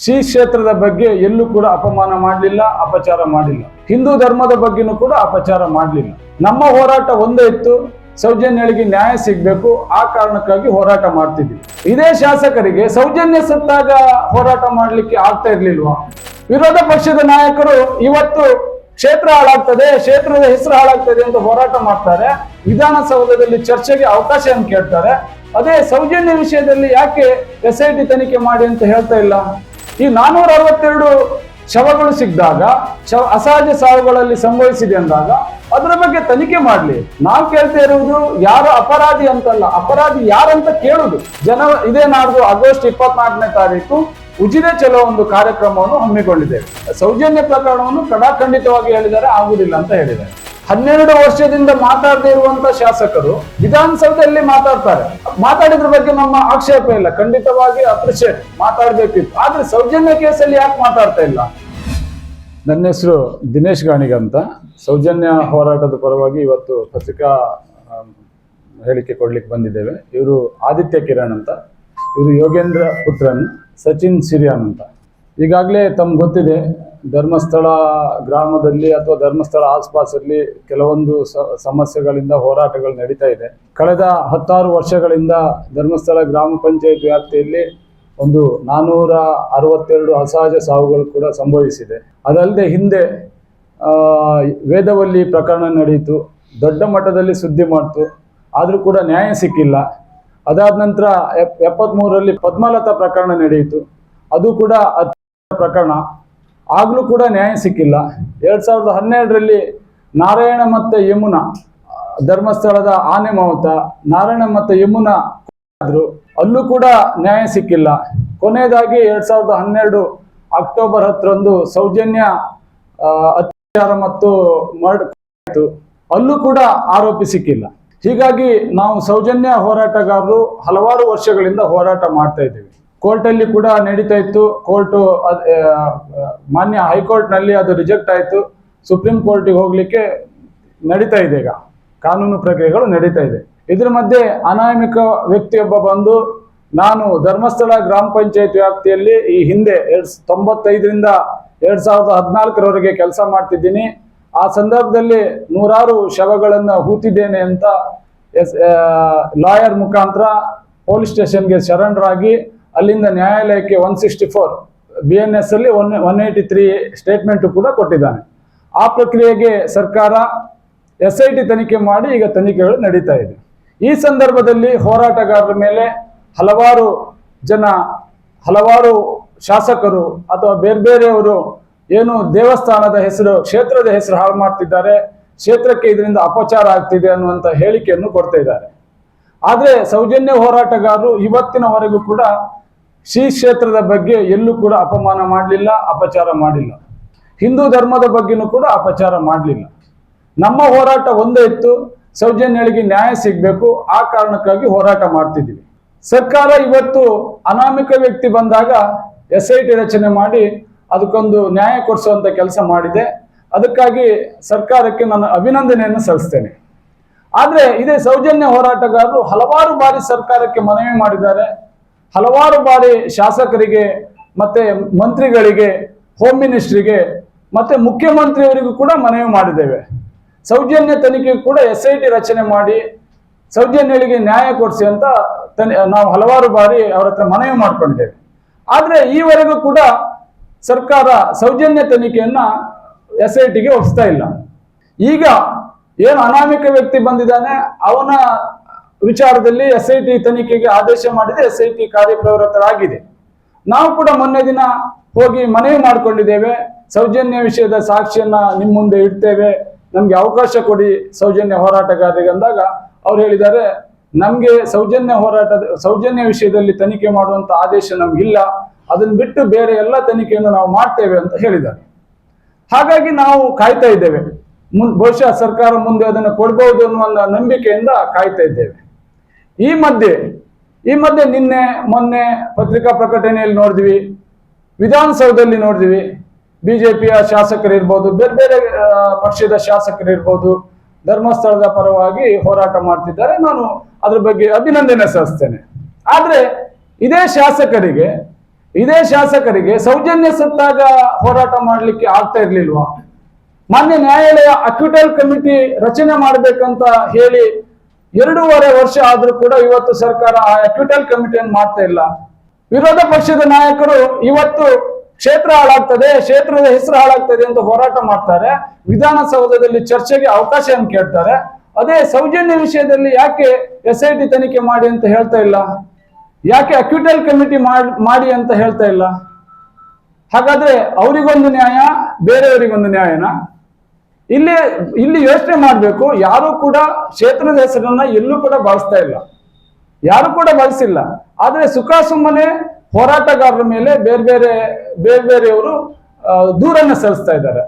ಶ್ರೀ ಕ್ಷೇತ್ರದ ಬಗ್ಗೆ ಎಲ್ಲೂ ಕೂಡ ಅಪಮಾನ ಮಾಡಲಿಲ್ಲ, ಅಪಚಾರ ಮಾಡಲಿಲ್ಲ ಹಿಂದೂ ಧರ್ಮದ ಬಗ್ಗೆನೂ ಕೂಡ ಅಪಚಾರ ಮಾಡಲಿಲ್ಲ. ನಮ್ಮ ಹೋರಾಟ ಒಂದೇ ಇತ್ತು, ಸೌಜನ್ಯಳಿಗೆ ನ್ಯಾಯ ಸಿಗಬೇಕು, ಆ ಕಾರಣಕ್ಕಾಗಿ ಹೋರಾಟ ಮಾಡ್ತಿದ್ವಿ. ಇದೇ ಶಾಸಕರಿಗೆ ಸೌಜನ್ಯ ಸತ್ತಾಗ ಹೋರಾಟ ಮಾಡಲಿಕ್ಕೆ ಆಗ್ತಾ ಇರ್ಲಿಲ್ವಾ? ವಿರೋಧ ಪಕ್ಷದ ನಾಯಕರು ಇವತ್ತು ಕ್ಷೇತ್ರ ಹಾಳಾಗ್ತದೆ, ಕ್ಷೇತ್ರದ ಹೆಸರು ಹಾಳಾಗ್ತದೆ ಅಂತ ಹೋರಾಟ ಮಾಡ್ತಾರೆ. ವಿಧಾನಸೌಧದಲ್ಲಿ ಚರ್ಚೆಗೆ ಅವಕಾಶವನ್ನು ಕೇಳ್ತಾರೆ. ಅದೇ ಸೌಜನ್ಯ ವಿಷಯದಲ್ಲಿ ಯಾಕೆ ಎಸ್ ಐ ಟಿ ತನಿಖೆ ಮಾಡಿ ಅಂತ ಹೇಳ್ತಾ ಇಲ್ಲ? ಈ ನಾನೂರ ಅರವತ್ತೆರಡು ಶವಗಳು ಸಿಕ್ಕಿದಾಗ, ಶವ ಅಸಹಜ ಸಾವುಗಳಲ್ಲಿ ಸಂಭವಿಸಿದೆ ಅಂದಾಗ ಅದರ ಬಗ್ಗೆ ತನಿಖೆ ಮಾಡಲಿ. ನಾವು ಕೇಳ್ತಾ ಇರುವುದು ಯಾರು ಅಪರಾಧಿ ಅಂತಲ್ಲ, ಅಪರಾಧಿ ಯಾರಂತ ಕೇಳುದು. ಜನ ಇದೇ ನಾಡ್ದು ಆಗಸ್ಟ್ ಇಪ್ಪತ್ನಾಲ್ಕನೇ ತಾರೀಕು ಉಜಿರೆ ಚಲೋ ಒಂದು ಕಾರ್ಯಕ್ರಮವನ್ನು ಹಮ್ಮಿಕೊಂಡಿದ್ದೇವೆ ಸೌಜನ್ಯ ಪ್ರಕರಣವನ್ನು ಕಡಾಖಂಡಿತವಾಗಿ ಹೇಳಿದರೆ ಆಗುದಿಲ್ಲ ಅಂತ ಹೇಳಿದ್ದಾರೆ. ಹನ್ನೆರಡು ವರ್ಷದಿಂದ ಮಾತಾಡದೇ ಇರುವಂತ ಶಾಸಕರು ವಿಧಾನಸೌಧದಲ್ಲಿ ಮಾತಾಡ್ತಾರೆ. ಮಾತಾಡಿದ್ರ ಬಗ್ಗೆ ನಮ್ಮ ಆಕ್ಷೇಪ ಇಲ್ಲ. ಖಂಡಿತವಾಗಿ ಅಪ್ರಿಷಿಯೇಟ್ ಮಾತಾಡ್ಬೇಕಿತ್ತು. ಆದ್ರೆ ಸೌಜನ್ಯ ಕೇಸಲ್ಲಿ ಯಾಕೆ ಮಾತಾಡ್ತಾ ಇಲ್ಲ? ನನ್ನ ಹೆಸರು ದಿನೇಶ್ ಗಾಣಿಗ ಅಂತ. ಸೌಜನ್ಯ ಹೋರಾಟದ ಪರವಾಗಿ ಇವತ್ತು ಪತ್ರಿಕಾ ಹೇಳಿಕೆ ಕೊಡ್ಲಿಕ್ಕೆ ಬಂದಿದ್ದೇವೆ. ಇವರು ಆದಿತ್ಯ ಕಿರಣ್ ಅಂತ. ಇವರು ಯೋಗೇಂದ್ರ ಪುತ್ರನ್, ಸಚಿನ್ ಸಿರಿಯಾನ್ ಅಂತ. ಈಗಾಗಲೇ ತಮ್ಗೆ ಗೊತ್ತಿದೆ ಧರ್ಮಸ್ಥಳ ಗ್ರಾಮದಲ್ಲಿ ಅಥವಾ ಧರ್ಮಸ್ಥಳ ಆಸ್ಪಾಸಲ್ಲಿ ಕೆಲವೊಂದು ಸಮಸ್ಯೆಗಳಿಂದ ಹೋರಾಟಗಳು ನಡೀತಾ ಇದೆ. ಕಳೆದ ಹತ್ತಾರು ವರ್ಷಗಳಿಂದ ಧರ್ಮಸ್ಥಳ ಗ್ರಾಮ ಪಂಚಾಯತ್ ವ್ಯಾಪ್ತಿಯಲ್ಲಿ ಒಂದು ನಾನೂರ ಅರವತ್ತೆರಡು ಅಸಹಜ ಸಾವುಗಳು ಕೂಡ ಸಂಭವಿಸಿದೆ. ಅದಲ್ಲದೆ ಹಿಂದೆ ವೇದವಲ್ಲಿ ಪ್ರಕರಣ ನಡೆಯಿತು ದೊಡ್ಡ ಮಟ್ಟದಲ್ಲಿ ಸುದ್ದಿ ಮಾಡ್ತು, ಆದರೂ ಕೂಡ ನ್ಯಾಯ ಸಿಕ್ಕಿಲ್ಲ. ಅದಾದ ನಂತರ ಎಪ್ ಎಪ್ಪತ್ತ್ಮೂರರಲ್ಲಿ ಪದ್ಮಲತಾ ಪ್ರಕರಣ ನಡೆಯಿತು. ಅದು ಕೂಡ ಪ್ರಕರಣ. ಆಗಲೂ ಕೂಡ ನ್ಯಾಯ ಸಿಕ್ಕಿಲ್ಲ. ಎರಡು ಸಾವಿರದ ಹನ್ನೆರಡರಲ್ಲಿ ನಾರಾಯಣ ಮತ್ತು ಯಮುನಾ, ಧರ್ಮಸ್ಥಳದ ಆನೆ ಮಾವುತ, ನಾರಾಯಣ ಮತ್ತು ಯಮುನಾ ಆದರು ಅಲ್ಲೂ ಕೂಡ ನ್ಯಾಯ ಸಿಕ್ಕಿಲ್ಲ. ಕೊನೆಯದಾಗಿ ಎರಡು ಸಾವಿರದ ಹನ್ನೆರಡು ಅಕ್ಟೋಬರ್ ಹತ್ತರಂದು ಸೌಜನ್ಯ ಅತ್ಯಾಚಾರ ಮತ್ತು ಮರ್ಡ್ ಆಯ್ತು. ಅಲ್ಲೂ ಕೂಡ ಆರೋಪಿ ಸಿಕ್ಕಿಲ್ಲ. ಹೀಗಾಗಿ ನಾವು ಸೌಜನ್ಯ ಹೋರಾಟಗಾರರು ಹಲವಾರು ವರ್ಷಗಳಿಂದ ಹೋರಾಟ ಮಾಡ್ತಾ ಇದ್ದೀವಿ. ಕೋರ್ಟಲ್ಲಿ ಕೂಡ ನಡೀತಾ ಇತ್ತು. ಕೋರ್ಟು ಮಾನ್ಯ ಹೈಕೋರ್ಟ್ನಲ್ಲಿ ಅದು ರಿಜೆಕ್ಟ್ ಆಯಿತು. ಸುಪ್ರೀಂ ಕೋರ್ಟಿಗೆ ಹೋಗ್ಲಿಕ್ಕೆ ನಡೀತಾ ಇದೆ ಈಗ. ಕಾನೂನು ಪ್ರಕ್ರಿಯೆಗಳು ನಡೀತಾ ಇದೆ. ಇದ್ರ ಮಧ್ಯೆ ಅನಾಮಿಕ ವ್ಯಕ್ತಿಯೊಬ್ಬ ಬಂದು, ನಾನು ಧರ್ಮಸ್ಥಳ ಗ್ರಾಮ ಪಂಚಾಯತ್ ವ್ಯಾಪ್ತಿಯಲ್ಲಿ ಈ ಹಿಂದೆ ಎರಡ್ ತೊಂಬತ್ತೈದರಿಂದ ಎರಡ್ ಸಾವಿರದ ಹದಿನಾಲ್ಕರವರೆಗೆ ಕೆಲಸ ಮಾಡ್ತಿದ್ದೀನಿ. ಆ ಸಂದರ್ಭದಲ್ಲಿ ನೂರಾರು ಶವಗಳನ್ನು ಹೂತಿದ್ದೇನೆ ಅಂತ ಲಾಯರ್ ಮುಖಾಂತರ ಪೊಲೀಸ್ ಸ್ಟೇಷನ್ಗೆ ಶರಣರಾಗಿ ಅಲ್ಲಿಂದ ನ್ಯಾಯಾಲಯಕ್ಕೆ one sixty four B N S ಅಲ್ಲಿ one one eighty three statement ಕೂಡ ಕೊಟ್ಟಿದ್ದಾನೆ. ಆ ಪ್ರಕ್ರಿಯೆಗೆ ಸರ್ಕಾರ ಎಸ್ ಐ ಟಿ ತನಿಖೆ ಮಾಡಿ ಈಗ ತನಿಖೆಗಳು ನಡೀತಾ ಇದೆ. ಈ ಸಂದರ್ಭದಲ್ಲಿ ಹೋರಾಟಗಾರರ ಮೇಲೆ ಹಲವಾರು ಜನ, ಹಲವಾರು ಶಾಸಕರು ಅಥವಾ ಬೇರೆ ಬೇರೆಯವರು ಏನು ದೇವಸ್ಥಾನದ ಹೆಸರು, ಕ್ಷೇತ್ರದ ಹೆಸರು ಹಾಳು ಮಾಡ್ತಿದ್ದಾರೆ, ಕ್ಷೇತ್ರಕ್ಕೆ ಇದರಿಂದ ಅಪಚಾರ ಆಗ್ತಿದೆ ಅನ್ನುವಂಥ ಹೇಳಿಕೆಯನ್ನು ಕೊಡ್ತಾ ಇದ್ದಾರೆ. ಆದರೆ ಸೌಜನ್ಯ ಹೋರಾಟಗಾರರು ಇವತ್ತಿನವರೆಗೂ ಕೂಡ ಶ್ರೀ ಕ್ಷೇತ್ರದ ಬಗ್ಗೆ ಎಲ್ಲೂ ಕೂಡ ಅಪಮಾನ ಮಾಡಲಿಲ್ಲ, ಅಪಚಾರ ಮಾಡಿಲ್ಲ. ಹಿಂದೂ ಧರ್ಮದ ಬಗ್ಗೆನೂ ಕೂಡ ಅಪಚಾರ ಮಾಡಲಿಲ್ಲ. ನಮ್ಮ ಹೋರಾಟ ಒಂದೇ ಇತ್ತು, ಸೌಜನ್ಯಳಿಗೆ ನ್ಯಾಯ ಸಿಗಬೇಕು, ಆ ಕಾರಣಕ್ಕಾಗಿ ಹೋರಾಟ ಮಾಡ್ತಿದ್ವಿ. ಸರ್ಕಾರ ಇವತ್ತು ಅನಾಮಿಕ ವ್ಯಕ್ತಿ ಬಂದಾಗ ಎಸ್ ಐ ಟಿ ರಚನೆ ಮಾಡಿ ಅದಕ್ಕೊಂದು ನ್ಯಾಯ ಕೊಡಿಸುವಂಥ ಕೆಲಸ ಮಾಡಿದೆ. ಅದಕ್ಕಾಗಿ ಸರ್ಕಾರಕ್ಕೆ ನಾನು ಅಭಿನಂದನೆಯನ್ನು ಸಲ್ಲಿಸ್ತೇನೆ. ಆದರೆ ಇದೇ ಸೌಜನ್ಯ ಹೋರಾಟಗಾರರು ಹಲವಾರು ಬಾರಿ ಸರ್ಕಾರಕ್ಕೆ ಮನವಿ ಮಾಡಿದ್ದಾರೆ. ಹಲವಾರು ಬಾರಿ ಶಾಸಕರಿಗೆ ಮತ್ತೆ ಮಂತ್ರಿಗಳಿಗೆ ಹೋಮ್ ಮಿನಿಸ್ಟ್ರಿಗೆ ಮತ್ತೆ ಮುಖ್ಯಮಂತ್ರಿಯವರಿಗೂ ಕೂಡ ಮನವಿ ಮಾಡಿದ್ದೇವೆ. ಸೌಜನ್ಯ ತನಿಖೆ ಕೂಡ ಎಸ್ ಐ ಟಿ ರಚನೆ ಮಾಡಿ ಸೌಜನ್ಯಗಳಿಗೆ ನ್ಯಾಯ ಕೊಡಿಸಿ ಅಂತ ನಾವು ಹಲವಾರು ಬಾರಿ ಅವರ ಹತ್ರ ಮನವಿ ಮಾಡ್ಕೊಂಡಿದ್ದೇವೆ. ಆದರೆ ಈವರೆಗೂ ಕೂಡ ಸರ್ಕಾರ ಸೌಜನ್ಯ ತನಿಖೆಯನ್ನ ಎಸ್ ಐ ಟಿಗೆ ಒಪ್ಪಿಸ್ತಾ ಇಲ್ಲ. ಈಗ ಏನು ಅನಾಮಿಕ ವ್ಯಕ್ತಿ ಬಂದಿದ್ದಾನೆ, ಅವನ ವಿಚಾರದಲ್ಲಿ ಎಸ್ ಐ ಟಿ ತನಿಖೆಗೆ ಆದೇಶ ಮಾಡಿದೆ ಎಸ್ ಐ ಟಿ ಕಾರ್ಯಪ್ರವೃತ್ತರಾಗಿದೆ. ನಾವು ಕೂಡ ಮೊನ್ನೆ ದಿನ ಹೋಗಿ ಮನವಿ ಮಾಡಿಕೊಂಡಿದ್ದೇವೆ. ಸೌಜನ್ಯ ವಿಷಯದ ಸಾಕ್ಷಿಯನ್ನ ನಿಮ್ಮ ಮುಂದೆ ಇಡ್ತೇವೆ. ನಮ್ಗೆ ಅವಕಾಶ ಕೊಡಿ ಸೌಜನ್ಯ ಹೋರಾಟಗಾರರಿಗೆ ಅಂದಾಗ ಅವ್ರು ಹೇಳಿದ್ದಾರೆ, ನಮ್ಗೆ ಸೌಜನ್ಯ ಹೋರಾಟ ಸೌಜನ್ಯ ವಿಷಯದಲ್ಲಿ ತನಿಖೆ ಮಾಡುವಂತ ಆದೇಶ ನಮ್ಗಿಲ್ಲ. ಅದನ್ನ ಬಿಟ್ಟು ಬೇರೆ ಎಲ್ಲ ತನಿಖೆಯನ್ನು ನಾವು ಮಾಡ್ತೇವೆ ಅಂತ ಹೇಳಿದ್ದಾರೆ. ಹಾಗಾಗಿ ನಾವು ಕಾಯ್ತಾ ಇದ್ದೇವೆ. ಮುನ್, ಬಹುಶಃ ಸರ್ಕಾರ ಮುಂದೆ ಅದನ್ನು ಕೊಡ್ಬಹುದು ಅನ್ನುವ ನಂಬಿಕೆಯಿಂದ ಕಾಯ್ತಾ ಇದ್ದೇವೆ. ಈ ಮಧ್ಯೆ ಈ ಮಧ್ಯೆ ನಿನ್ನೆ, ಮೊನ್ನೆ ಪತ್ರಿಕಾ ಪ್ರಕಟಣೆಯಲ್ಲಿ ನೋಡಿದ್ವಿ, ವಿಧಾನಸೌಧದಲ್ಲಿ ನೋಡಿದ್ವಿ, ಬಿಜೆಪಿಯ ಶಾಸಕರಿರ್ಬೋದು, ಬೇರೆ ಬೇರೆ ಪಕ್ಷದ ಶಾಸಕರಿರ್ಬೋದು, ಧರ್ಮಸ್ಥಳದ ಪರವಾಗಿ ಹೋರಾಟ ಮಾಡ್ತಿದ್ದಾರೆ. ನಾನು ಅದ್ರ ಬಗ್ಗೆ ಅಭಿನಂದನೆ ಸಲ್ಲಿಸ್ತೇನೆ. ಆದ್ರೆ, ಇದೇ ಶಾಸಕರಿಗೆ ಇದೇ ಶಾಸಕರಿಗೆ ಸೌಜನ್ಯ ಸತ್ತಾಗ ಹೋರಾಟ ಮಾಡಲಿಕ್ಕೆ ಆಗ್ತಾ ಇರ್ಲಿಲ್ವಾ? ಮಾನ್ಯ ನ್ಯಾಯಾಲಯ ಅಕ್ವಿಟಲ್ ಕಮಿಟಿ ರಚನೆ ಮಾಡ್ಬೇಕಂತ ಹೇಳಿ ಎರಡೂವರೆ ವರ್ಷ ಆದ್ರೂ ಕೂಡ ಇವತ್ತು ಸರ್ಕಾರ ಆ ಅಕ್ವಿಟಲ್ ಕಮಿಟಿಯನ್ನು ಮಾಡ್ತಾ ಇಲ್ಲ. ವಿರೋಧ ಪಕ್ಷದ ನಾಯಕರು ಇವತ್ತು ಕ್ಷೇತ್ರ ಹಾಳಾಗ್ತದೆ, ಕ್ಷೇತ್ರದ ಹೆಸರು ಹಾಳಾಗ್ತದೆ ಅಂತ ಹೋರಾಟ ಮಾಡ್ತಾರೆ. ವಿಧಾನಸೌಧದಲ್ಲಿ ಚರ್ಚೆಗೆ ಅವಕಾಶವನ್ನು ಕೇಳ್ತಾರೆ? ಅದೇ ಸೌಜನ್ಯ ವಿಷಯದಲ್ಲಿ ಯಾಕೆ ಎಸ್ ಐ ಟಿ ತನಿಖೆ ಮಾಡಿ ಅಂತ ಹೇಳ್ತಾ ಇಲ್ಲ? ಯಾಕೆ ಅಕ್ವಿಟಲ್ ಕಮಿಟಿ ಮಾಡಿ ಅಂತ ಹೇಳ್ತಾ ಇಲ್ಲ? ಹಾಗಾದ್ರೆ ಅವರಿಗೊಂದು ನ್ಯಾಯ, ಬೇರೆಯವರಿಗೊಂದು ನ್ಯಾಯನಾ? ಇಲ್ಲಿ ಇಲ್ಲಿ ಯೋಚನೆ ಮಾಡಬೇಕು, ಯಾರು ಕೂಡ ಕ್ಷೇತ್ರದ ಹೆಸರನ್ನ ಎಲ್ಲೂ ಕೂಡ ಬಳಸ್ತಾ ಇಲ್ಲ. ಯಾರು ಕೂಡ ಬಳಸಿಲ್ಲ. ಆದರೆ ಸುಖ ಸುಮ್ಮನೆ ಹೋರಾಟಗಾರರ ಮೇಲೆ ಬೇರೆ ಬೇರೆ ಬೇರೆ ಬೇರೆಯವರು ದೂರನ್ನ ಸಲ್ಲಿಸ್ತಾ ಇದ್ದಾರೆ.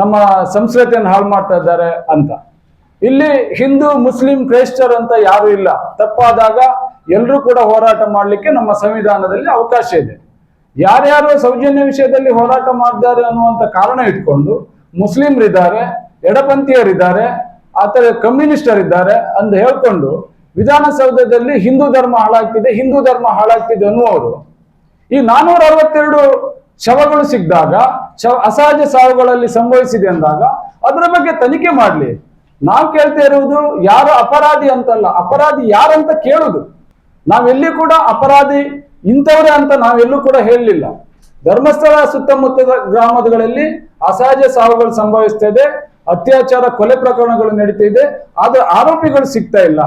ನಮ್ಮ ಸಂಸ್ಕೃತಿಯನ್ನು ಹಾಳು ಮಾಡ್ತಾ ಇದ್ದಾರೆ ಅಂತ. ಇಲ್ಲಿ ಹಿಂದೂ, ಮುಸ್ಲಿಂ ಕ್ರೈಸ್ತರು ಅಂತ ಯಾರು ಇಲ್ಲ. ತಪ್ಪಾದಾಗ ಎಲ್ಲರೂ ಕೂಡ ಹೋರಾಟ ಮಾಡಲಿಕ್ಕೆ ನಮ್ಮ ಸಂವಿಧಾನದಲ್ಲಿ ಅವಕಾಶ ಇದೆ. ಯಾರ್ಯಾರು ಸೌಜನ್ಯ ವಿಷಯದಲ್ಲಿ ಹೋರಾಟ ಮಾಡಿದ್ದಾರೆ ಅನ್ನುವಂತ ಕಾರಣ ಇಟ್ಕೊಂಡು ಮುಸ್ಲಿಮ್ರಿದ್ದಾರೆ. ಎಡಪಂಥೀಯರಿದ್ದಾರೆ, ಆತರ ಕಮ್ಯುನಿಸ್ಟರಿದ್ದಾರೆ ಅಂತ ಹೇಳ್ಕೊಂಡು ವಿಧಾನಸೌಧದಲ್ಲಿ ಹಿಂದೂ ಧರ್ಮ ಹಾಳಾಗ್ತಿದೆ, ಹಿಂದೂ ಧರ್ಮ ಹಾಳಾಗ್ತಿದೆ ಅನ್ನುವರು ಈ ನಾನೂರ ಅರವತ್ತೆರಡು ಶವಗಳು ಸಿಕ್ಕಿದಾಗ, ಶವ ಅಸಹಜ ಸಾವುಗಳಲ್ಲಿ ಸಂಭವಿಸಿದೆ ಅಂದಾಗ ಅದರ ಬಗ್ಗೆ ತನಿಖೆ ಮಾಡಲಿ. ನಾವು ಕೇಳ್ತಾ ಇರುವುದು ಯಾರು ಅಪರಾಧಿ ಅಂತಲ್ಲ, ಅಪರಾಧಿ ಯಾರಂತ ಕೇಳುದು. ನಾವೆಲ್ಲಿ ಕೂಡ ಅಪರಾಧಿ ಇಂಥವ್ರೆ ಅಂತ ನಾವೆಲ್ಲೂ ಕೂಡ ಹೇಳಲಿಲ್ಲ. ಧರ್ಮಸ್ಥಳ ಸುತ್ತಮುತ್ತದ ಗ್ರಾಮಗಳಲ್ಲಿ ಅಸಹಜ ಸಾವುಗಳು ಸಂಭವಿಸ್ತಾ ಇದೆ ಅತ್ಯಾಚಾರ ಕೊಲೆ ಪ್ರಕರಣಗಳು ನಡೀತಾ ಇದೆ, ಆದ್ರೆ ಆರೋಪಿಗಳು ಸಿಗ್ತಾ ಇಲ್ಲ.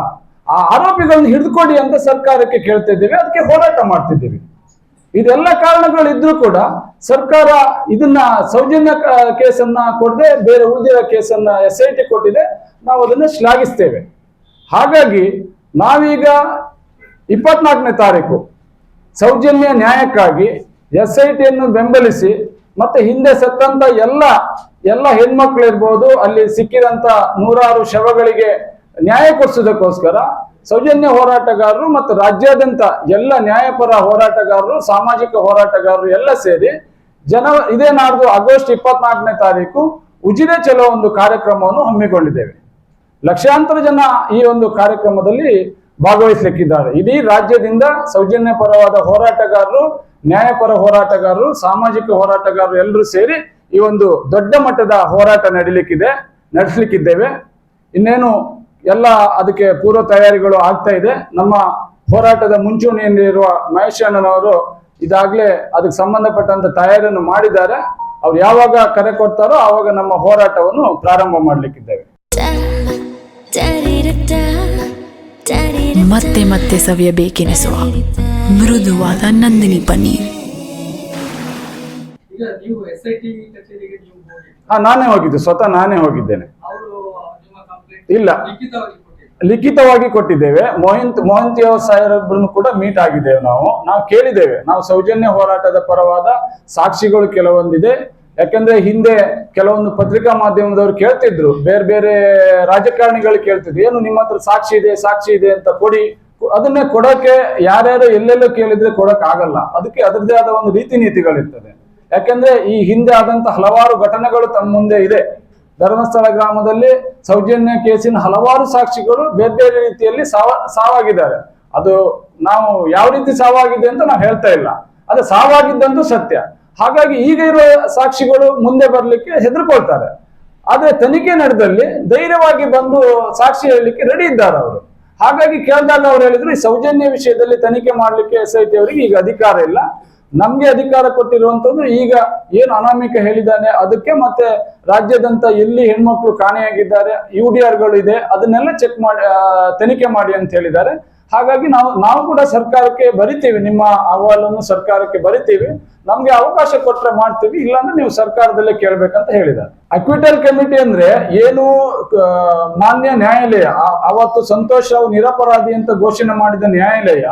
ಆ ಆರೋಪಿಗಳನ್ನ ಹಿಡಿದುಕೊಡಿ ಅಂತ ಸರ್ಕಾರಕ್ಕೆ ಕೇಳ್ತಾ ಇದ್ದೀವಿ, ಅದಕ್ಕೆ ಹೋರಾಟ ಮಾಡ್ತಿದ್ದೀವಿ ಇದೆಲ್ಲ ಕಾರಣಗಳು ಇದ್ರೂ ಕೂಡ ಸರ್ಕಾರ ಇದನ್ನ ಸೌಜನ್ಯ ಕೇಸನ್ನ ಕೊಡದೆ, ಬೇರೆ ಉಳಿದಿರೋ ಕೇಸನ್ನ ಎಸ್ ಐ ಟಿ ಕೊಟ್ಟಿದೆ, ನಾವು ಅದನ್ನ ಶ್ಲಾಘಿಸ್ತೇವೆ. ಹಾಗಾಗಿ ನಾವೀಗ ಇಪ್ಪತ್ನಾಲ್ಕನೇ ತಾರೀಕು ಸೌಜನ್ಯ ನ್ಯಾಯಕ್ಕಾಗಿ ಎಸ್ ಐ ಟಿಯನ್ನು ಬೆಂಬಲಿಸಿ ಮತ್ತೆ ಹಿಂದೆ ಸತ್ತಂತ ಎಲ್ಲ ಎಲ್ಲ ಹೆಣ್ಮಕ್ಳು ಇರ್ಬೋದು, ಅಲ್ಲಿ ಸಿಕ್ಕಿದಂತ ನೂರಾರು ಶವಗಳಿಗೆ ನ್ಯಾಯ ಕೊಡಿಸೋದಕ್ಕೋಸ್ಕರ ಸೌಜನ್ಯ ಹೋರಾಟಗಾರರು ಮತ್ತು ರಾಜ್ಯಾದ್ಯಂತ ಎಲ್ಲ ನ್ಯಾಯಪರ ಹೋರಾಟಗಾರರು, ಸಾಮಾಜಿಕ ಹೋರಾಟಗಾರರು ಎಲ್ಲ ಸೇರಿ ಜನ, ಇದೇ ನಾಡ್ದು ಆಗಸ್ಟ್ ಇಪ್ಪತ್ನಾಲ್ಕನೇ ತಾರೀಕು ಉಜಿರೆ ಚಲೋ ಒಂದು ಕಾರ್ಯಕ್ರಮವನ್ನು ಹಮ್ಮಿಕೊಂಡಿದ್ದೇವೆ. ಲಕ್ಷಾಂತರ ಜನ ಈ ಒಂದು ಕಾರ್ಯಕ್ರಮದಲ್ಲಿ ಭಾಗವಹಿಸಲಿಕ್ಕಿದ್ದಾರೆ. ಇಡೀ ರಾಜ್ಯದಿಂದ ಸೌಜನ್ಯ ಪರವಾದ ಹೋರಾಟಗಾರರು, ನ್ಯಾಯಪರ ಹೋರಾಟಗಾರರು, ಸಾಮಾಜಿಕ ಹೋರಾಟಗಾರರು ಎಲ್ಲರೂ ಸೇರಿ ಈ ಒಂದು ದೊಡ್ಡ ಮಟ್ಟದ ಹೋರಾಟ ನಡೀಲಿಕ್ಕಿದೆ, ನಡೆಸಲಿಕ್ಕಿದ್ದೇವೆ. ಇನ್ನೇನು ಎಲ್ಲ ಅದಕ್ಕೆ ಪೂರ್ವ ತಯಾರಿಗಳು ಆಗ್ತಾ ಇದೆ. ನಮ್ಮ ಹೋರಾಟದ ಮುಂಚೂಣಿಯಲ್ಲಿರುವ ಮಹೇಶ್ ಅಣ್ಣನವರು ಇದಾಗಲೇ ಅದಕ್ಕೆ ಸಂಬಂಧಪಟ್ಟಂತ ತಯಾರಿಯನ್ನು ಮಾಡಿದ್ದಾರೆ. ಅವ್ರು ಯಾವಾಗ ಕರೆ ಕೊಡ್ತಾರೋ ಆವಾಗ ನಮ್ಮ ಹೋರಾಟವನ್ನು ಪ್ರಾರಂಭ ಮಾಡಲಿಕ್ಕಿದ್ದೇವೆ. ಮತ್ತೆ ಮತ್ತೆ ಸವಿಯಬೇಕೆನಿಸುವ ಮೃದುವಾದ ನಂದಿನಿ ಪನ್ನೀರ್. ಹಾ ನಾನೇ ಹೋಗಿದ್ದೆ ಸ್ವತಃ ನಾನೇ ಹೋಗಿದ್ದೇನೆ. ಇಲ್ಲ. ಲಿಖಿತವಾಗಿ ಕೊಟ್ಟಿದ್ದೇವೆ. ಮೋಹಿಂತ್ ಮೋಹಂತಿ ಸಾಹೇಬ್ರನ್ನು ಕೂಡ ಮೀಟ್ ಆಗಿದ್ದೇವೆ ನಾವು. ನಾವು ಕೇಳಿದ್ದೇವೆ. ನಾವು ಸೌಜನ್ಯ ಹೋರಾಟದ ಪರವಾದ ಸಾಕ್ಷಿಗಳು ಕೆಲವೊಂದಿದೆ. ಯಾಕಂದ್ರೆ ಹಿಂದೆ ಕೆಲವೊಂದು ಪತ್ರಿಕಾ ಮಾಧ್ಯಮದವರು ಕೇಳ್ತಿದ್ರು. ಬೇರೆ ಬೇರೆ ರಾಜಕಾರಣಿಗಳು ಕೇಳ್ತಿದ್ರು. ಏನು ನಿಮ್ಮ ಹತ್ರ ಸಾಕ್ಷಿ ಇದೆ ಸಾಕ್ಷಿ ಇದೆ ಅಂತ ಕೊಡಿ. ಅದನ್ನೇ ಕೊಡೋಕೆ ಯಾರ್ಯಾರು ಎಲ್ಲೆಲ್ಲೋ ಕೇಳಿದ್ರೆ ಕೊಡಕ್ ಆಗಲ್ಲ ಅದಕ್ಕೆ ಅದರದೇ ಆದ ಒಂದು ರೀತಿ ನೀತಿಗಳಿರ್ತದೆ ಯಾಕಂದ್ರೆ ಈ ಹಿಂದೆ ಆದಂತ ಹಲವಾರು ಘಟನೆಗಳು ತಮ್ಮ ಮುಂದೆ ಇದೆ. ಧರ್ಮಸ್ಥಳ ಗ್ರಾಮದಲ್ಲಿ ಸೌಜನ್ಯ ಕೇಸಿನ ಹಲವಾರು ಸಾಕ್ಷಿಗಳು ಬೇರೆ ಬೇರೆ ರೀತಿಯಲ್ಲಿ ಸಾವ ಸಾವಾಗಿದ್ದಾರೆ. ಅದು ನಾವು ಯಾವ ರೀತಿ ಸಾವಾಗಿದೆ ಅಂತ ನಾವು ಹೇಳ್ತಾ ಇಲ್ಲ. ಅದು ಸಾವಾಗಿದ್ದಂತೂ ಸತ್ಯ. ಹಾಗಾಗಿ ಈಗ ಇರುವ ಸಾಕ್ಷಿಗಳು ಮುಂದೆ ಬರ್ಲಿಕ್ಕೆ ಹೆದರ್ಕೊಳ್ತಾರೆ. ಆದ್ರೆ ತನಿಖೆ ನಡೆದಲ್ಲಿ ಧೈರ್ಯವಾಗಿ ಬಂದು ಸಾಕ್ಷಿ ಹೇಳಲಿಕ್ಕೆ ರೆಡಿ ಇದ್ದಾರೆ ಅವರು. ಹಾಗಾಗಿ ಕೇಳಿದಾಗ ಅವ್ರು ಹೇಳಿದ್ರು, ಈ ಸೌಜನ್ಯ ವಿಷಯದಲ್ಲಿ ತನಿಖೆ ಮಾಡ್ಲಿಕ್ಕೆ ಎಸ್ ಐ ಟಿ ಅವರಿಗೆ ಈಗ ಅಧಿಕಾರ ಇಲ್ಲ. ನಮ್ಗೆ ಅಧಿಕಾರ ಕೊಟ್ಟಿರುವಂತದ್ದು ಈಗ ಏನು ಅನಾಮಿಕ ಹೇಳಿದ್ದಾನೆ, ಅದಕ್ಕೆ ಮತ್ತೆ ರಾಜ್ಯದಂತ ಎಲ್ಲಿ ಹೆಣ್ಮಕ್ಳು ಕಾಣೆಯಾಗಿದ್ದಾರೆ ಯು ಡಿ ಆರ್ಗಳು ಇದೆ, ಅದನ್ನೆಲ್ಲ ಚೆಕ್ ಮಾಡಿ ತನಿಖೆ ಮಾಡಿ ಅಂತ ಹೇಳಿದ್ದಾರೆ. ಹಾಗಾಗಿ ನಾವು ನಾವು ಕೂಡ ಸರ್ಕಾರಕ್ಕೆ ಬರಿತೀವಿ, ನಿಮ್ಮ ಅಹವಾಲನ್ನು ಸರ್ಕಾರಕ್ಕೆ ಬರಿತೀವಿ. ನಮ್ಗೆ ಅವಕಾಶ ಕೊಟ್ಟರೆ ಮಾಡ್ತೀವಿ, ಇಲ್ಲಾಂದ್ರೆ ನೀವು ಸರ್ಕಾರದಲ್ಲೇ ಕೇಳ್ಬೇಕಂತ ಹೇಳಿದ್ದಾರೆ. ಅಕ್ವಿಟಲ್ ಕಮಿಟಿ ಅಂದ್ರೆ ಏನು ಮಾನ್ಯ ನ್ಯಾಯಾಲಯ ಅವತ್ತು ಸಂತೋಷ್ ನಿರಪರಾಧಿ ಅಂತ ಘೋಷಣೆ ಮಾಡಿದ ನ್ಯಾಯಾಲಯ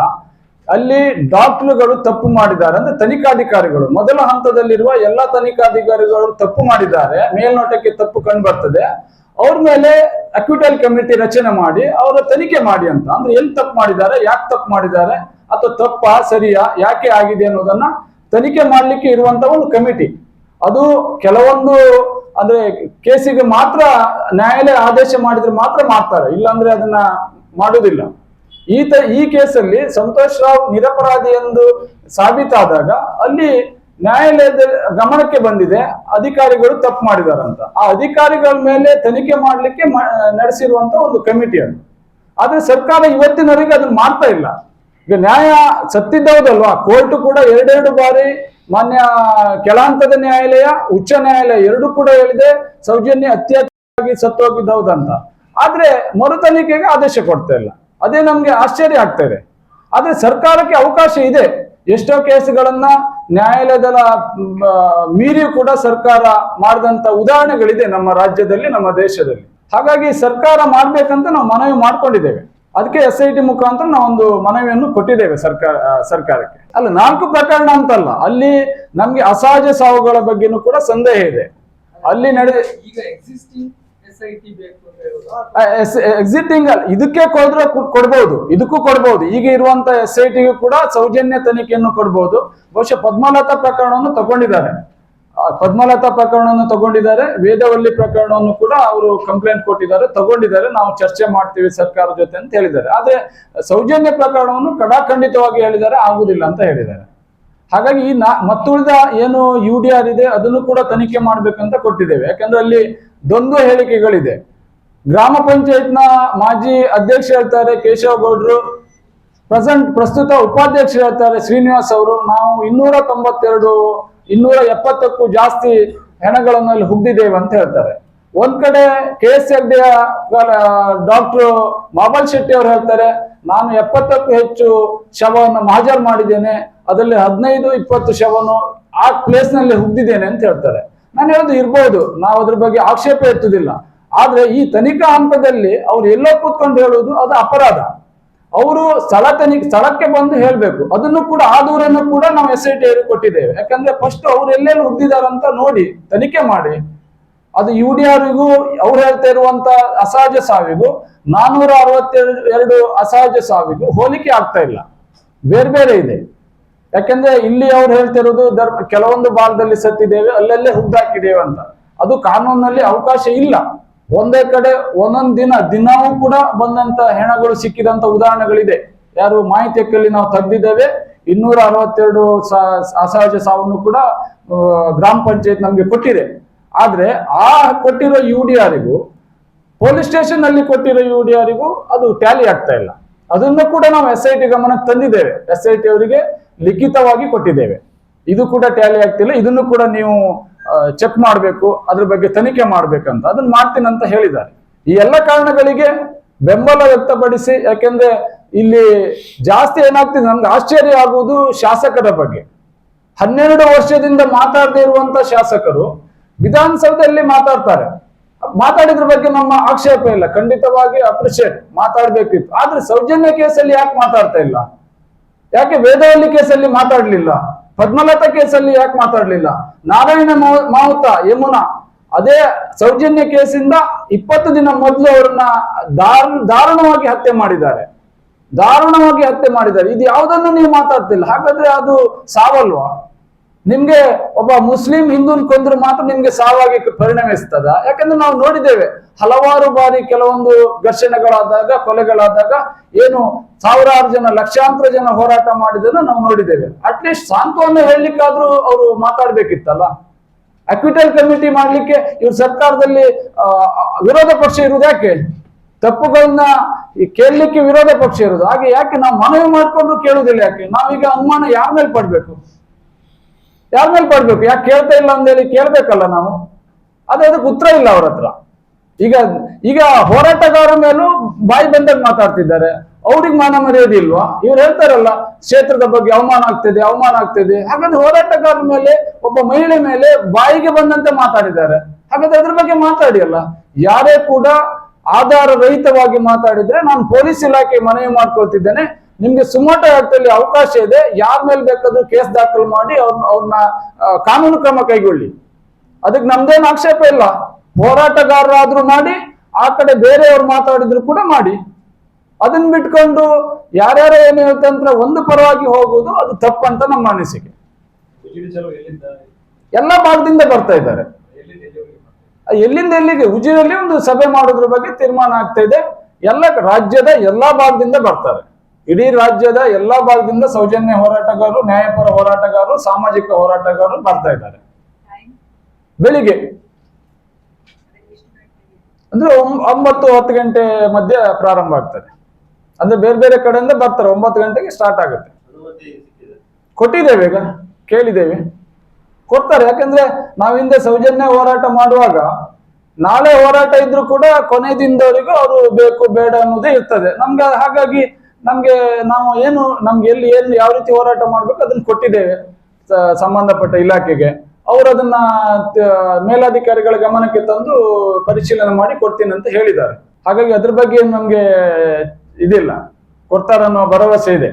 ಅಲ್ಲಿ ಡಾಕ್ಟರ್ಗಳು ತಪ್ಪು ಮಾಡಿದ್ದಾರೆ. ಅಂದ್ರೆ ತನಿಖಾಧಿಕಾರಿಗಳು. ಮೊದಲ ಹಂತದಲ್ಲಿರುವ ಎಲ್ಲಾ ತನಿಖಾಧಿಕಾರಿಗಳು ತಪ್ಪು ಮಾಡಿದ್ದಾರೆ. ಮೇಲ್ನೋಟಕ್ಕೆ ತಪ್ಪು ಕಂಡು ಬರ್ತದೆ. ಅವ್ರ ಮೇಲೆ ಅಕ್ವಿಟಲ್ ಕಮಿಟಿ ರಚನೆ ಮಾಡಿ, ಅವರ ತನಿಖೆ ಮಾಡಿ ಅಂತ. ಅಂದ್ರೆ ಎಲ್ಲಿ ತಪ್ಪು ಮಾಡಿದ್ದಾರೆ, ಯಾಕೆ ತಪ್ಪು ಮಾಡಿದ್ದಾರೆ, ಅಥವಾ ತಪ್ಪಾ, ಸರಿಯಾ, ಯಾಕೆ ಆಗಿದೆ ಅನ್ನೋದನ್ನ ತನಿಖೆ ಮಾಡ್ಲಿಕ್ಕೆ ಇರುವಂತ ಒಂದು ಕಮಿಟಿ ಅದು ಕೆಲವೊಂದು, ಅಂದ್ರೆ ಕೇಸಿಗೆ ಮಾತ್ರ ನ್ಯಾಯಾಲಯ ಆದೇಶ ಮಾಡಿದ್ರೆ ಮಾತ್ರ ಮಾಡ್ತಾರೆ. ಇಲ್ಲಾಂದ್ರೆ ಅದನ್ನ ಮಾಡುವುದಿಲ್ಲ ಈತ ಈ ಕೇಸಲ್ಲಿ ಸಂತೋಷ್ ರಾವ್ ನಿರಪರಾಧಿ ಎಂದು ಸಾಬೀತಾದಾಗ ಅಲ್ಲಿ ನ್ಯಾಯಾಲಯದ ಗಮನಕ್ಕೆ ಬಂದಿದೆ. ಅಧಿಕಾರಿಗಳು ತಪ್ಪು ಮಾಡಿದಾರಂತ. ಆ ಅಧಿಕಾರಿಗಳ ಮೇಲೆ ತನಿಖೆ ಮಾಡಲಿಕ್ಕೆ ನಡೆಸಿರುವಂತ ಒಂದು ಕಮಿಟಿ ಅದು. ಆದ್ರೆ ಸರ್ಕಾರ ಇವತ್ತಿನವರೆಗೆ ಅದನ್ನ ಮಾಡ್ತಾ ಇಲ್ಲ. ಈಗ ನ್ಯಾಯ ಸತ್ತಿದ್ದವುದಲ್ವಾ ಕೋರ್ಟ್ ಕೂಡ ಎರಡೆರಡು ಬಾರಿ ಮಾನ್ಯ ಕೆಳಹಂತದ ನ್ಯಾಯಾಲಯ, ಉಚ್ಚ ನ್ಯಾಯಾಲಯ ಎರಡು ಕೂಡ ಹೇಳಿದೆ, ಸೌಜನ್ಯ ಅತ್ಯಾಚಾರವಾಗಿ ಸತ್ತೋಗಿದ್ದವುದಂತ ಆದ್ರೆ ಮರು ತನಿಖೆಗೆ ಆದೇಶ ಕೊಡ್ತಾ ಇಲ್ಲ. ಅದೇ ನಮ್ಗೆ ಆಶ್ಚರ್ಯ ಆಗ್ತಾ ಇದೆ. ಆದ್ರೆ ಸರ್ಕಾರಕ್ಕೆ ಅವಕಾಶ ಇದೆ. ಎಷ್ಟೋ ಕೇಸ್ಗಳನ್ನ ನ್ಯಾಯಾಲಯದ ಮೀರಿ ಕೂಡ ಸರ್ಕಾರ ಮಾಡಿದಂತ ಉದಾಹರಣೆಗಳಿದೆ ನಮ್ಮ ರಾಜ್ಯದಲ್ಲಿ, ನಮ್ಮ ದೇಶದಲ್ಲಿ. ಹಾಗಾಗಿ ಸರ್ಕಾರ ಮಾಡ್ಬೇಕಂತ ನಾವು ಮನವಿ ಮಾಡ್ಕೊಂಡಿದ್ದೇವೆ. ಅದಕ್ಕೆ ಎಸ್ ಐ ಟಿ ಮುಖಾಂತರ ನಾವೊಂದು ಮನವಿಯನ್ನು ಕೊಟ್ಟಿದ್ದೇವೆ ಸರ್ಕಾರ, ಸರ್ಕಾರಕ್ಕೆ. ಅಲ್ಲ, ನಾಲ್ಕು ಪ್ರಕರಣ ಅಂತಲ್ಲ. ಅಲ್ಲಿ ನಮ್ಗೆ ಅಸಹಜ ಸಾವುಗಳ ಬಗ್ಗೆನೂ ಕೂಡ ಸಂದೇಹ ಇದೆ. ಅಲ್ಲಿ ನಡೆದ ಈಗ ಎಕ್ಸಿಸ್ಟಿಂಗ್ ಎಕ್ಸಿಟಿಂಗ್ ಇದಕ್ಕೆ ಕೊಡ್ಬಹುದು ಕೊಡ್ಬೋದು. ಇದಕ್ಕೂ ಕೊಡ್ಬೋದು. ಈಗ ಇರುವಂತ ಎಸ್ ಐ ಟಿಗೂ ಕೂಡ ಸೌಜನ್ಯ ತನಿಖೆಯನ್ನು ಕೊಡ್ಬೋದು. ಬಹುಶಃ ಪದ್ಮಲತಾ ಪ್ರಕರಣವನ್ನು ತಗೊಂಡಿದ್ದಾರೆ. ಪದ್ಮಲತಾ ಪ್ರಕರಣವನ್ನು ತಗೊಂಡಿದ್ದಾರೆ. ವೇದವಲ್ಲಿ ಪ್ರಕರಣವನ್ನು ಕೂಡ ಅವರು ಕಂಪ್ಲೇಂಟ್ ಕೊಟ್ಟಿದ್ದಾರೆ. ತಗೊಂಡಿದ್ದಾರೆ. ನಾವು ಚರ್ಚೆ ಮಾಡ್ತೀವಿ ಸರ್ಕಾರ ಜೊತೆ ಅಂತ ಹೇಳಿದ್ದಾರೆ. ಆದ್ರೆ ಸೌಜನ್ಯ ಪ್ರಕರಣವನ್ನು ಕಡಾಖಂಡಿತವಾಗಿ ಹೇಳಿದ್ದಾರೆ, ಆಗುದಿಲ್ಲ ಅಂತ ಹೇಳಿದ್ದಾರೆ. ಹಾಗಾಗಿ ಈ ನಾ ಮತ್ತುಳಿದ ಏನು ಯು ಡಿ ಆರ್ ಇದೆ, ಅದನ್ನು ಕೂಡ ತನಿಖೆ ಮಾಡಬೇಕಂತ ಕೊಟ್ಟಿದ್ದೇವೆ. ಯಾಕಂದ್ರೆ ಅಲ್ಲಿ ದೊಂದು ಹೇಳಿಕೆಗಳಿದೆ. ಗ್ರಾಮ ಪಂಚಾಯತ್ನ ಮಾಜಿ ಅಧ್ಯಕ್ಷ ಹೇಳ್ತಾರೆ ಕೇಶವ ಗೌಡ್ರು ಪ್ರೆಸೆಂಟ್ ಪ್ರಸ್ತುತ ಉಪಾಧ್ಯಕ್ಷ ಹೇಳ್ತಾರೆ ಶ್ರೀನಿವಾಸ್ ಅವರು. ನಾವು ಇನ್ನೂರ ತೊಂಬತ್ತೆರಡು, ಇನ್ನೂರ ಎಪ್ಪತ್ತಕ್ಕೂ ಜಾಸ್ತಿ ಹೆಣಗಳನ್ನು ಅಲ್ಲಿ ಹುಗ್ದಿದ್ದೇವೆ ಅಂತ ಹೇಳ್ತಾರೆ. ಒಂದ್ ಕಡೆ ಕೆ ಎಸ್ ಹೆಗ್ಡೆಯ ಡಾಕ್ಟರ್ ಮಾಬಲ್ ಶೆಟ್ಟಿ ಅವರು ಹೇಳ್ತಾರೆ ನಾನು ಎಪ್ಪತ್ತಕ್ಕೂ ಹೆಚ್ಚು ಶವವನ್ನು ಮಾಜರ್ ಮಾಡಿದ್ದೇನೆ, ಅದರಲ್ಲಿ ಹದಿನೈದು, ಇಪ್ಪತ್ತು ಶವನು ಆ ಪ್ಲೇಸ್ನಲ್ಲಿ ಹುಗ್ದಿದ್ದೇನೆ ಅಂತ ಹೇಳ್ತಾರೆ. ನಾನು ಹೇಳೋದು ಇರ್ಬೋದು, ನಾವು ಅದ್ರ ಬಗ್ಗೆ ಆಕ್ಷೇಪ ಎತ್ತುದಿಲ್ಲ. ಆದ್ರೆ ಈ ತನಿಖಾ ಹಂತದಲ್ಲಿ ಅವ್ರು ಎಲ್ಲೋ ಕೂತ್ಕೊಂಡು ಹೇಳುವುದು ಅದು ಅಪರಾಧ. ಅವರು ಸ್ಥಳ ತನಿಖೆ, ಸ್ಥಳಕ್ಕೆ ಬಂದು ಹೇಳ್ಬೇಕು. ಅದನ್ನು ಕೂಡ ಆ ದೂರನ್ನು ಕೂಡ ನಾವು ಎಸ್ ಐ ಟಿ ಕೊಟ್ಟಿದ್ದೇವೆ. ಯಾಕಂದ್ರೆ ಫಸ್ಟ್ ಅವ್ರು ಎಲ್ಲೆಲ್ಲಿ ಹುಗ್ದಿದಾರಂತ ನೋಡಿ, ತನಿಖೆ ಮಾಡಿ. ಅದು ಯು ಡಿ ಆರ್ಗೂ ಅವ್ರು ಹೇಳ್ತಾ ಇರುವಂತ ಅಸಹಜ ಸಾವಿಗೂ ನಾನೂರ ಅರವತ್ತೆರಡು ಎರಡು ಅಸಹಜ ಸಾವಿಗೂ ಹೋಲಿಕೆ ಆಗ್ತಾ ಇಲ್ಲ. ಬೇರೆ ಬೇರೆ ಇದೆ. ಯಾಕಂದ್ರೆ ಇಲ್ಲಿ ಅವ್ರು ಹೇಳ್ತಿರೋದು ಧರ್ಮ, ಕೆಲವೊಂದು ಭಾಗದಲ್ಲಿ ಸತ್ತಿದ್ದೇವೆ, ಅಲ್ಲಲ್ಲೇ ಹುಗ್ದಾಕಿದ್ದೇವೆ ಅಂತ. ಅದು ಕಾನೂನಲ್ಲಿ ಅವಕಾಶ ಇಲ್ಲ. ಒಂದೇ ಕಡೆ ಒಂದೊಂದು ದಿನ, ದಿನವೂ ಕೂಡ ಬಂದಂತ ಹೆಣಗಳು ಸಿಕ್ಕಿದಂತ ಉದಾಹರಣೆಗಳಿದೆ. ಯಾರು ಮಾಹಿತಿಯಲ್ಲಿ ನಾವು ತೆಗೆದಿದ್ದೇವೆ ಇನ್ನೂರ ಅರವತ್ತೆರಡು ಅಸಹಜ ಸಾವನ್ನು ಕೂಡ ಗ್ರಾಮ ಪಂಚಾಯತ್ ನಮ್ಗೆ ಕೊಟ್ಟಿದೆ. ಆದ್ರೆ ಆ ಕೊಟ್ಟಿರೋ ಯು ಡಿ ಆರಿಗೂ ಪೊಲೀಸ್ ಸ್ಟೇಷನ್ ಅಲ್ಲಿ ಕೊಟ್ಟಿರೋ ಯು ಡಿ ಆರಿಗೂ ಅದು ಟ್ಯಾಲಿ ಆಗ್ತಾ ಇಲ್ಲ. ಅದನ್ನು ಕೂಡ ನಾವು ಎಸ್ ಐ ಟಿ ಗಮನಕ್ಕೆ ತಂದಿದ್ದೇವೆ. ಎಸ್ ಐ ಟಿ ಅವರಿಗೆ ಲಿಖಿತವಾಗಿ ಕೊಟ್ಟಿದ್ದೇವೆ. ಇದು ಕೂಡ ಟ್ಯಾಲಿ ಆಗ್ತಿಲ್ಲ. ಇದನ್ನು ಕೂಡ ನೀವು ಚೆಕ್ ಮಾಡಬೇಕು. ಅದ್ರ ಬಗ್ಗೆ ತನಿಖೆ ಮಾಡ್ಬೇಕಂತ. ಅದನ್ನ ಮಾಡ್ತೀನಿ ಅಂತ ಹೇಳಿದ್ದಾರೆ. ಈ ಎಲ್ಲ ಕಾರಣಗಳಿಗೆ ಬೆಂಬಲ ವ್ಯಕ್ತಪಡಿಸಿ, ಯಾಕೆಂದ್ರೆ ಇಲ್ಲಿ ಜಾಸ್ತಿ ಏನಾಗ್ತಿದೆ, ನಮ್ಗೆ ಆಶ್ಚರ್ಯ ಆಗುವುದು ಶಾಸಕರ ಬಗ್ಗೆ. ಹನ್ನೆರಡು ವರ್ಷದಿಂದ ಮಾತಾಡದೇ ಇರುವಂತ ಶಾಸಕರು ವಿಧಾನಸೌಧದಲ್ಲಿ ಮಾತಾಡ್ತಾರೆ. ಮಾತಾಡಿದ್ರ ಬಗ್ಗೆ ನಮ್ಮ ಆಕ್ಷೇಪ ಇಲ್ಲ. ಖಂಡಿತವಾಗಿ ಅಪ್ರಿಶಿಯೇಟ್ ಮಾತಾಡ್ಬೇಕಿತ್ತು. ಆದ್ರೆ ಸೌಜನ್ಯ ಕೇಸಲ್ಲಿ ಯಾಕೆ ಮಾತಾಡ್ತಾ ಇಲ್ಲ? ಯಾಕೆ ವೇದವಲ್ಲಿ ಕೇಸಲ್ಲಿ ಮಾತಾಡ್ಲಿಲ್ಲ? ಪದ್ಮಲತಾ ಕೇಸಲ್ಲಿ ಯಾಕೆ ಮಾತಾಡ್ಲಿಲ್ಲ? ನಾರಾಯಣ ಮಾವ- ಮಾವುತ, ಯಮುನಾ, ಅದೇ ಸೌಜನ್ಯ ಕೇಸಿಂದ ಇಪ್ಪತ್ತು ದಿನ ಮೊದಲು ಅವ್ರನ್ನ ದಾರು, ದಾರುಣವಾಗಿ ಹತ್ಯೆ ಮಾಡಿದ್ದಾರೆ. ದಾರುಣವಾಗಿ ಹತ್ಯೆ ಮಾಡಿದ್ದಾರೆ. ಇದು ಯಾವುದನ್ನು ನೀವು ಮಾತಾಡ್ತಿಲ್ಲ. ಹಾಗಾದ್ರೆ ಅದು ಸಾವಲ್ವಾ? ನಿಮ್ಗೆ ಒಬ್ಬ ಮುಸ್ಲಿಂ ಹಿಂದೂನ್ ಕೊಂದ್ರು ಮಾತ್ರ ನಿಮ್ಗೆ ಸಾವಾಗಿ ಪರಿಣಮಿಸ್ತದ ಯಾಕಂದ್ರೆ ನಾವು ನೋಡಿದ್ದೇವೆ, ಹಲವಾರು ಬಾರಿ ಕೆಲವೊಂದು ಘರ್ಷಣೆಗಳಾದಾಗ, ಕೊಲೆಗಳಾದಾಗ ಏನು ಸಾವಿರಾರು ಜನ, ಲಕ್ಷಾಂತರ ಜನ ಹೋರಾಟ ಮಾಡಿದ್ದನ್ನು ನಾವು ನೋಡಿದ್ದೇವೆ. ಅಟ್ಲೀಸ್ಟ್ ಸಾಂತ್ವನ ಹೇಳಲಿಕ್ಕಾದ್ರೂ ಅವರು ಮಾತಾಡ್ಬೇಕಿತ್ತಲ್ಲ. ಅಕ್ವಿಟಲ್ ಕಮಿಟಿ ಮಾಡ್ಲಿಕ್ಕೆ ಇವ್ರ ಸರ್ಕಾರದಲ್ಲಿ ವಿರೋಧ ಪಕ್ಷ ಇರುವುದು ಯಾಕೆ? ತಪ್ಪುಗಳನ್ನ ಕೇಳಲಿಕ್ಕೆ ವಿರೋಧ ಪಕ್ಷ ಇರೋದು ಹಾಗೆ ಯಾಕೆ ನಾವು ಮನವಿ ಮಾಡ್ಕೊಂಡ್ರು ಕೇಳುವುದಿಲ್ಲ ಯಾಕೆ? ನಾವೀಗ ಅನುಮಾನ ಯಾರ ಮೇಲೆ ಪಡ್ಬೇಕು? ಯಾರ ಮೇಲೆ ಪಡ್ಬೇಕು? ಯಾಕೆ ಕೇಳ್ತಾ ಇಲ್ಲ ಅಂದೇಳಿ ಕೇಳ್ಬೇಕಲ್ಲ ನಾವು. ಅದೇ ಅದಕ್ಕೆ ಉತ್ತರ ಇಲ್ಲ ಅವ್ರ ಹತ್ರ. ಈಗ ಈಗ ಹೋರಾಟಗಾರರ ಮೇಲೂ ಬಾಯಿ ಬಂದಾಗ ಮಾತಾಡ್ತಿದ್ದಾರೆ. ಅವ್ರಿಗೆ ಮಾನ ಮರ್ಯಾದೆ ಇಲ್ವಾ? ಇವ್ರು ಹೇಳ್ತಾರಲ್ಲ, ಕ್ಷೇತ್ರದ ಬಗ್ಗೆ ಅವಮಾನ ಆಗ್ತಿದೆ ಅವಮಾನ ಆಗ್ತಿದೆ. ಹಾಗಾದ್ರೆ ಹೋರಾಟಗಾರರ ಮೇಲೆ, ಒಬ್ಬ ಮಹಿಳೆ ಮೇಲೆ ಬಾಯಿಗೆ ಬಂದಂತೆ ಮಾತಾಡಿದ್ದಾರೆ. ಹಾಗಾದ್ರೆ ಅದ್ರ ಬಗ್ಗೆ ಮಾತಾಡಿ ಅಲ್ಲ. ಯಾರೇ ಕೂಡ ಆಧಾರ ರಹಿತವಾಗಿ ಮಾತಾಡಿದ್ರೆ ನಾನು ಪೊಲೀಸ್ ಇಲಾಖೆ ಮನವಿ ಮಾಡ್ಕೊಳ್ತಿದ್ದೇನೆ. ನಿಮ್ಗೆ ಸುಮೋಟೋ ಆಕ್ಟಲ್ಲಿ ಅವಕಾಶ ಇದೆ. ಯಾರ ಮೇಲೆ ಬೇಕಾದ್ರೂ ಕೇಸ್ ದಾಖಲು ಮಾಡಿ ಅವ್ರನ್ನ ಅವ್ರನ್ನ ಕಾನೂನು ಕ್ರಮ ಕೈಗೊಳ್ಳಿ. ಅದಕ್ಕೆ ನಮ್ದೇನು ಆಕ್ಷೇಪ ಇಲ್ಲ. ಹೋರಾಟಗಾರರಾದ್ರೂ ಮಾಡಿ, ಆ ಕಡೆ ಬೇರೆಯವ್ರು ಮಾತಾಡಿದ್ರು ಕೂಡ ಮಾಡಿ. ಅದನ್ನ ಬಿಟ್ಕೊಂಡು ಯಾರ್ಯಾರೋ ಏನು ಹೇಳ್ತಂತ್ರ ಒಂದು ಪರವಾಗಿ ಹೋಗುವುದು ಅದು ತಪ್ಪಂತ ನಮ್ಮ ಅನಿಸಿಕೆ. ಎಲ್ಲ ಭಾಗದಿಂದ ಬರ್ತಾ ಇದ್ದಾರೆ. ಎಲ್ಲಿಂದ ಎಲ್ಲಿಗೆ? ಉಜಿರಲ್ಲಿ ಒಂದು ಸಭೆ ಮಾಡೋದ್ರ ಬಗ್ಗೆ ತೀರ್ಮಾನ ಆಗ್ತಾ ಇದೆ. ಎಲ್ಲ ರಾಜ್ಯದ ಎಲ್ಲಾ ಭಾಗದಿಂದ ಬರ್ತಾರೆ. ಇಡೀ ರಾಜ್ಯದ ಎಲ್ಲಾ ಭಾಗದಿಂದ ಸೌಜನ್ಯ ಹೋರಾಟಗಾರರು, ನ್ಯಾಯಪರ ಹೋರಾಟಗಾರರು, ಸಾಮಾಜಿಕ ಹೋರಾಟಗಾರರು ಬರ್ತಾ ಇದ್ದಾರೆ. ಬೆಳಿಗ್ಗೆ. ಅಂದ್ರೆ ಒಂಬ- ಒಂಬತ್ತು ಹತ್ತು ಗಂಟೆ ಮಧ್ಯೆ ಪ್ರಾರಂಭ ಆಗ್ತದೆ. ಅಂದ್ರೆ ಬೇರೆ ಬೇರೆ ಕಡೆಯಿಂದ ಬರ್ತಾರೆ, ಒಂಬತ್ತು ಗಂಟೆಗೆ ಸ್ಟಾರ್ಟ್ ಆಗುತ್ತೆ. ಕೊಟ್ಟಿದ್ದೇವೆ ಈಗ, ಕೇಳಿದ್ದೇವೆ. ಕೊಡ್ತಾರೆ, ಯಾಕಂದ್ರೆ ನಾವು ಹಿಂದೆ ಸೌಜನ್ಯ ಹೋರಾಟ ಮಾಡುವಾಗ, ನಾಳೆ ಹೋರಾಟ ಇದ್ರೂ ಕೂಡ ಕೊನೆ ದಿನದವರೆಗೂ ಅವರು ಬೇಕು, ಬೇಡ ಅನ್ನೋದೇ ಇರ್ತದೆ. ನಮ್ಗೆ ಹಾಗಾಗಿ ನಮ್ಗೆ ನಾವು ಏನು, ನಮ್ಗೆ ಎಲ್ಲಿ ಏನು ಯಾವ ರೀತಿ ಹೋರಾಟ ಮಾಡ್ಬೇಕು ಅದನ್ನ ಕೊಟ್ಟಿದ್ದೇವೆ ಸಂಬಂಧಪಟ್ಟ ಇಲಾಖೆಗೆ. ಅವರು ಅದನ್ನ ಮೇಲಾಧಿಕಾರಿಗಳ ಗಮನಕ್ಕೆ ತಂದು ಪರಿಶೀಲನೆ ಮಾಡಿ ಕೊಡ್ತೀನಿ ಅಂತ ಹೇಳಿದ್ದಾರೆ. ಹಾಗಾಗಿ ಅದ್ರ ಬಗ್ಗೆ ನಮ್ಗೆ ಇದಿಲ್ಲ. ಕೊಡ್ತಾರನ್ನೋ ಭರವಸೆ ಇದೆ.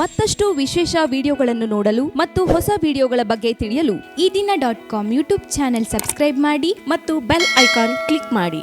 ಮತ್ತಷ್ಟು ವಿಶೇಷ ವಿಡಿಯೋಗಳನ್ನು ನೋಡಲು ಮತ್ತು ಹೊಸ ವಿಡಿಯೋಗಳ ಬಗ್ಗೆ ತಿಳಿಯಲು Ee Dina dot com YouTube channel subscribe ಮಾಡಿ ಮತ್ತು ಬೆಲ್ ಐಕಾನ್ ಕ್ಲಿಕ್ ಮಾಡಿ.